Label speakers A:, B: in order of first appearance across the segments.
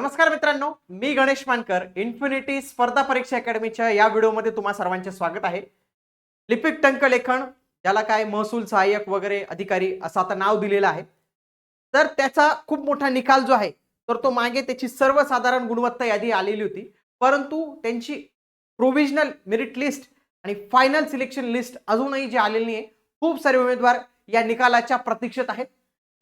A: नमस्कार मित्रांनो मी गणेश मानकर इन्फिनिटी स्पर्धा परीक्षा अकॅडमीच्या या व्हिडिओमध्ये तुम्हा सर्वांचे स्वागत आहे. लिपिक टंक लेखन ज्याला काय महसूल सहाय्यक वगैरे अधिकारी असं आता नाव दिलेलं आहे. तर त्याचा खूप मोठा निकाल जो आहे तर तो मागे त्याची सर्वसाधारण गुणवत्ता यादी आलेली होती. परंतु त्यांची प्रोव्हिजनल मेरिट लिस्ट आणि फायनल सिलेक्शन लिस्ट अजूनही जी आलेली आहे खूप सारे उमेदवार या निकालाच्या प्रतीक्षेत आहेत.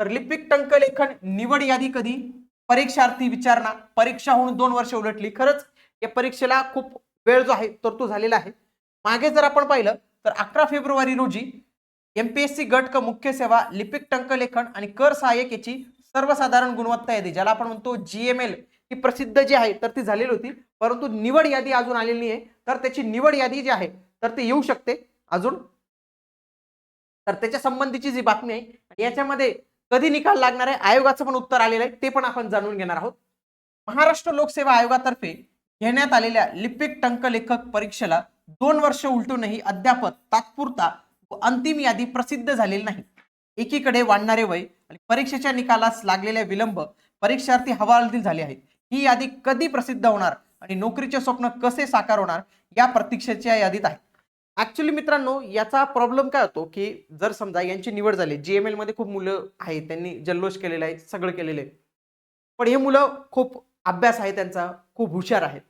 A: तर लिपिक टंकलेखन निवड यादी कधी परीक्षार्थी विचारणा परीक्षा होऊन दोन वर्ष उलटली. खरंच या परीक्षेला खूप वेळ जो आहे तर तो झालेला आहे. मागे जर आपण पाहिलं तर अकरा फेब्रुवारी रोजी एमपीएससी गट क मुख्य सेवा लिपिक टंकलेखन आणि कर सहाय्यक याची सर्वसाधारण गुणवत्ता यादी ज्याला आपण म्हणतो जी एमएल ही प्रसिद्ध जी आहे तर ती झालेली होती. परंतु निवड यादी अजून आलेली आहे. तर त्याची निवड यादी जी आहे तर ती येऊ शकते अजून. तर त्याच्या संबंधीची जी बातमी आहे याच्यामध्ये कधी निकाल लागणार आहे? आयोगाचं पण उत्तर आलेलं आहे. ते पण आपण जाणून घेणार आहोत. महाराष्ट्र लोकसेवा आयोगातर्फे घेण्यात आलेल्या लिपिक टंकलेखक परीक्षेला दोन वर्ष उलटूनही अद्याप तात्पुरता व अंतिम यादी प्रसिद्ध झालेली नाही. एकीकडे वाढणारे वय आणि परीक्षेच्या निकालास लागलेल्या विलंब परीक्षार्थी हवालदिल झाले आहेत. ही यादी कधी प्रसिद्ध होणार आणि नोकरीचे स्वप्न कसे साकार होणार या प्रतीक्षेच्या यादीत आहे. ऍक्च्युली मित्रांनो याचा प्रॉब्लेम काय होतो की जर समजा यांची निवड झाली जी एममध्ये खूप मुलं आहेत त्यांनी जल्लोष केलेला आहे सगळं केलेलं आहे. पण हे मुलं खूप अभ्यास आहे त्यांचा खूप हुशार आहेत.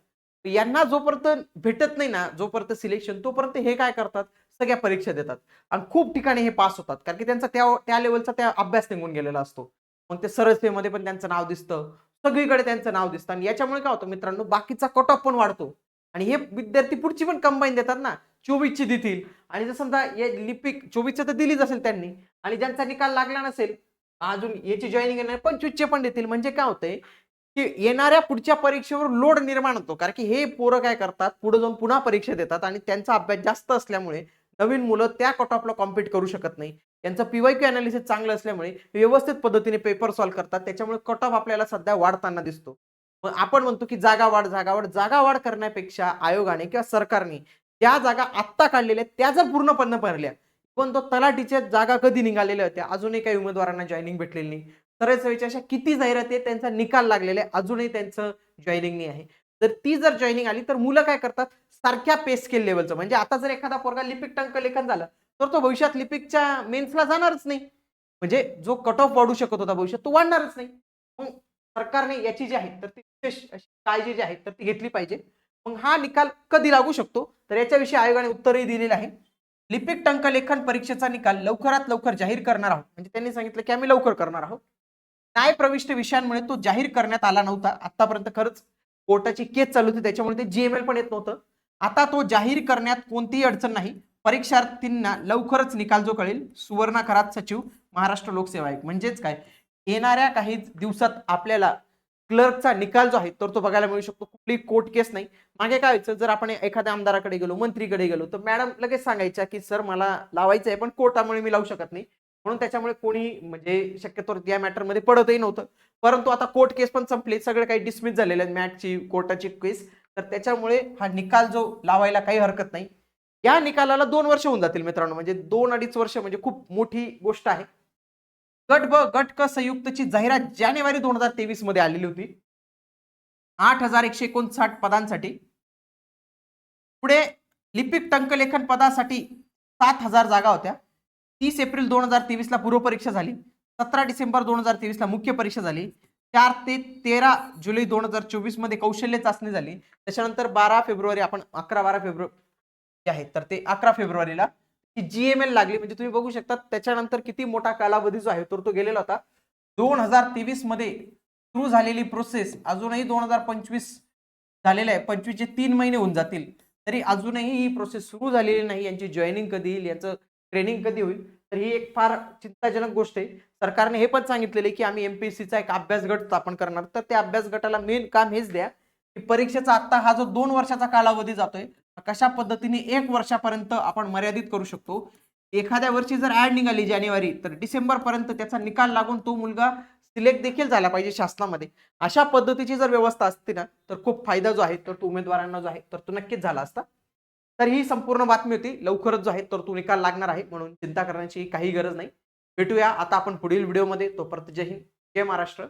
A: यांना जोपर्यंत भेटत नाही ना जोपर्यंत सिलेक्शन तोपर्यंत हे काय करतात? सगळ्या परीक्षा देतात. आणि खूप ठिकाणी हे पास होतात कारण की त्यांचा त्या त्या लेवलचा त्या अभ्यास निघून गेलेला असतो. मग ते सरसेमध्ये पण त्यांचं नाव दिसतं. सगळीकडे त्यांचं नाव दिसतं. आणि याच्यामुळे काय होतं मित्रांनो बाकीचा कट ऑफ पण वाढतो. आणि हे विद्यार्थी पुढची पण कंबाईन देतात ना. चोवीसची देतील. आणि जर समजा लिपिक चोवीसचं तर दिलीच असेल त्यांनी आणि ज्यांचा निकाल लागला नसेल अजून याची जॉईनिंग येणार पंचवीसचे पण देतील. म्हणजे काय होतंय की येणाऱ्या पुढच्या परीक्षेवर लोड निर्माण होतो. कारण की हे पोरं काय करतात पुढे जाऊन पुन्हा परीक्षा देतात आणि त्यांचा अभ्यास जास्त असल्यामुळे नवीन मुलं त्या कट ऑफला कॉम्पिट करू शकत नाही. त्यांचं पीवायक्यू अनालिसिस चांगलं असल्यामुळे व्यवस्थित पद्धतीने पेपर सॉल्व्ह करतात. त्याच्यामुळे कट ऑफ आपल्याला सध्या वाढताना दिसतो. मग आपण म्हणतो की जागा वाढ जागा वाढ जागा वाढ करण्यापेक्षा आयोगाने किंवा सरकारने त्या जागा आत्ता काढलेल्या त्या जर पूर्णपणे भरल्या पण तो तलाठीच्या जागा कधी निघालेल्या होत्या? अजूनही काही उमेदवारांना जॉईनिंग भेटलेली नाही. तर सेवेच्या अशा किती जाहिराती त्यांचा निकाल लागलेला आहे. अजूनही त्यांचं जॉईनिंग नाही आहे. तर ती जर जॉईनिंग आली तर मुलं काय करतात? सारख्या पे स्केल लेवलचं म्हणजे आता जर एखादा पोरगा लिपिक टंक लेखन झालं तर तो भविष्यात लिपिकच्या मेन्सला जाणारच नाही. म्हणजे जो कट ऑफ वाढू शकत होता भविष्यात तो वाढणारच नाही. मग सरकारने याची जी आहे तर ती विशेष अशी काळजी जी आहे तर ती घेतली पाहिजे. मग हा निकाल कधी लागू शकतो? तर याच्याविषयी आयोगाने उत्तरही दिलेलं आहे. लिपिक टंकलेखन परीक्षेचा निकाल लवकरात लवकर जाहीर करणार आहोत. म्हणजे त्यांनी सांगितलं की आम्ही लवकर करणार आहोत. न्याय प्रविष्ट विषयांमुळे तो जाहीर करण्यात आला नव्हता. आतापर्यंत खरंच कोर्टाची केस चालू होती. त्याच्यामुळे ते जीएमएल पण येत नव्हतं. आता तो जाहीर करण्यात कोणतीही अडचण नाही. परीक्षार्थींना लवकरच निकाल जो कळेल सुवर्णाकरात सचिव महाराष्ट्र लोकसेवा आयोग. म्हणजेच काय? येणाऱ्या काही दिवसात आपल्याला क्लर्कचा निकाल जो आहे तर तो बघायला मिळू शकतो. कुठली कोर्ट केस नाही. मागे काय व्हायचं जर आपण एखाद्या आमदाराकडे गेलो मंत्रीकडे गेलो तर मॅडम लगेच सांगायच्या की सर मला लावायचं आहे पण कोर्टामुळे मी लावू शकत नाही. म्हणून त्याच्यामुळे कोणी म्हणजे शक्यतो या मॅटरमध्ये पडतही नव्हतं. परंतु आता कोर्ट केस पण संपले. सगळे काही डिसमिस झालेले आहेत मॅटची कोर्टाची केस. तर त्याच्यामुळे हा निकाल जो लावायला काही हरकत नाही. या निकालाला दोन वर्ष होऊन जातील मित्रांनो. म्हणजे दोन अडीच वर्ष म्हणजे खूप मोठी गोष्ट आहे. गट ब गट क संयुक्तची जाहिरात जानेवारी दोन हजार तेवीसमध्ये आलेली होती. आठ हजार एकशे एकोणसाठ पदांसाठी. पुढे लिपिक टंकलेखन पदासाठी सात हजार जागा होत्या. तीस एप्रिल दोन हजार तेवीसला पूर्वपरीक्षा झाली. सतरा डिसेंबर दोन हजार तेवीसला मुख्य परीक्षा झाली. चार ते तेरा जुलै दोन हजार चोवीसमध्ये कौशल्य चाचणी झाली. त्याच्यानंतर बारा फेब्रुवारी आपण अकरा बारा फेब्रुवारी आहे तर ते अकरा फेब्रुवारीला ती जीएमएल लागली. म्हणजे तुम्ही बघू शकता त्याच्यानंतर किती मोठा कालावधी जो आहे तर तो गेलेला होता. दोन हजार तेवीसमध्ये सुरू झालेली प्रोसेस अजूनही दोन हजार पंचवीस झालेला आहे. पंचवीसचे तीन महिने होऊन जातील. तरी अजूनही ही प्रोसेस सुरू झालेली नाही. यांची जॉईनिंग कधी येईल याचं ट्रेनिंग कधी होईल? तर ही एक फार चिंताजनक गोष्ट आहे. सरकारने हे पण सांगितलेलं आहे की आम्ही एमपीएससीचा एक अभ्यास गट स्थापन करणार. तर त्या अभ्यास गटाला मेन काम हेच द्या की परीक्षेचा आता हा जो दोन वर्षाचा कालावधी जातोय कशा पद्धतीने एक वर्षापर्यंत आपण मर्यादित करू शकतो? एखाद्या वर्षी जर ऍड निघाली जानेवारी तर डिसेंबर पर्यंत त्याचा निकाल लागून तो मुलगा सिलेक्ट देखील झाला पाहिजे शासनामध्ये. अशा पद्धतीची जर व्यवस्था असते ना तर खूप फायदा जो आहे तर तो उमेदवारांना जो आहे तर तो नक्कीच झाला असता. तर ही संपूर्ण बातमी होती. लवकरच जो आहे तर तो निकाल लागणार आहे म्हणून चिंता करण्याची काही गरज नाही. भेटूया. आता आपण पुढील व्हिडिओमध्ये तोपर्यंत जय हिंद. जय महाराष्ट्र.